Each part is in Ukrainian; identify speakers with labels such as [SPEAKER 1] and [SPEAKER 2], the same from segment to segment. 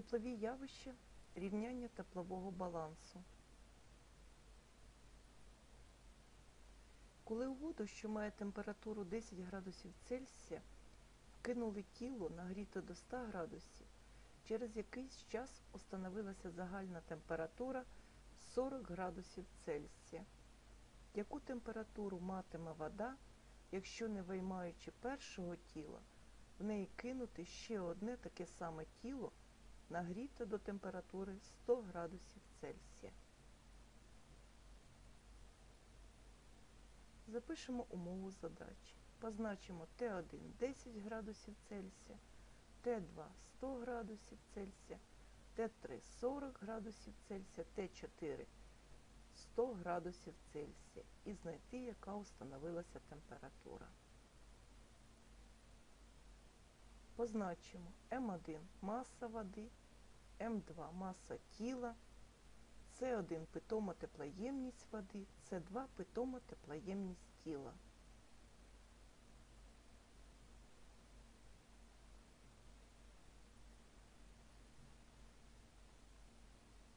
[SPEAKER 1] Теплові явища рівняння теплового балансу. Коли у воду, що має температуру 10 градусів Цельсія, вкинули тіло нагріте до 100 градусів, через якийсь час установилася загальна температура 40 градусів Цельсія. Яку температуру матиме вода, якщо не виймаючи першого тіла, в неї кинути ще одне таке саме тіло, нагріте до температури 100 градусів Цельсія. Запишемо умову задачі. Позначимо Т1 10 градусів Цельсія, Т2 100 градусів Цельсія, Т3 40 градусів Цельсія, Т4 100 градусів Цельсія і знайти, яка установилася температура. Позначимо М1 маса води, М2 маса тіла, С1 питома теплоємність води, С2 питома теплоємність тіла.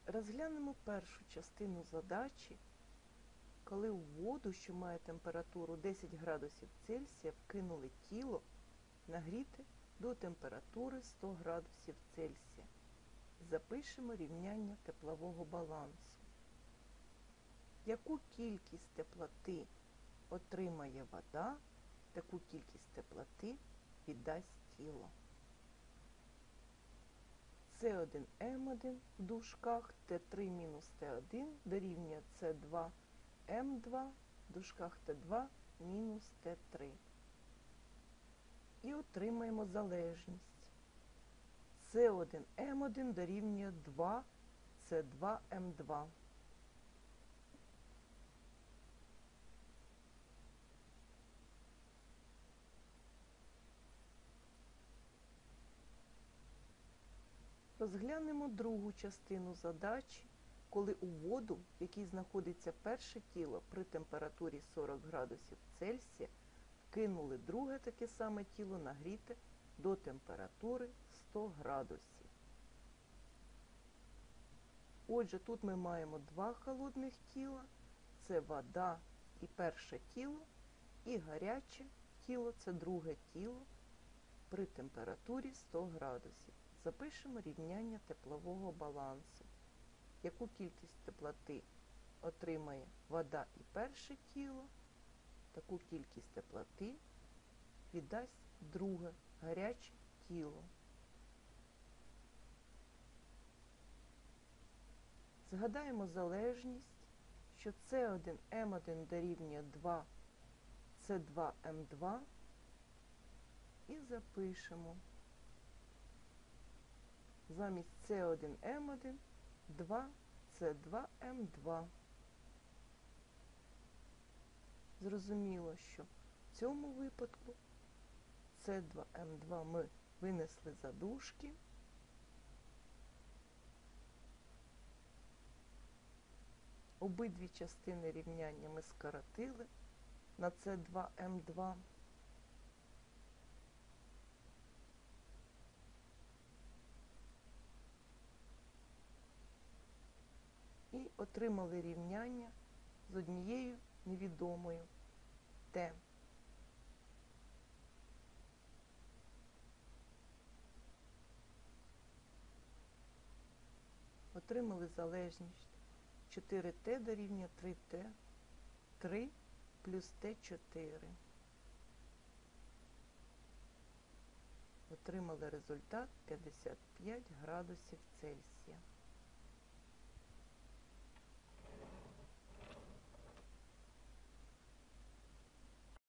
[SPEAKER 1] Розглянемо першу частину задачі, коли у воду, що має температуру 10 градусів Цельсія, вкинули тіло нагріте до температури 100 градусів Цельсія. Запишемо рівняння теплового балансу. Яку кількість теплоти отримає вода, таку кількість теплоти віддасть тіло. С1М1 в дужках Т3 мінус Т1 дорівнює С2 М2 в дужках Т2 мінус Т3. І отримаємо залежність. С1М1 дорівнює 2 С2М2. Розглянемо другу частину задачі, коли у воду, в якій знаходиться перше тіло при температурі 40 градусів Цельсія, вкинули друге таке саме тіло нагріте до температури 100 градусів. Отже, тут ми маємо два холодних тіла, це вода і перше тіло, і гаряче тіло це друге тіло при температурі 100 градусів. Запишемо рівняння теплового балансу. Яку кількість теплоти отримає вода і перше тіло, таку кількість теплоти віддасть друге гаряче тіло. Згадаємо залежність, що С1М1 дорівнює 2 С2М2 і запишемо замість С1М1 2 С2М2. Зрозуміло, що в цьому випадку С2М2 ми винесли за дужки. Обидві частини рівняння ми скоротили на С2М2. І отримали рівняння з однією невідомою Т. Отримали залежність 4Т дорівнює 3Т, 3 плюс Т4. Отримали результат 55 градусів Цельсія.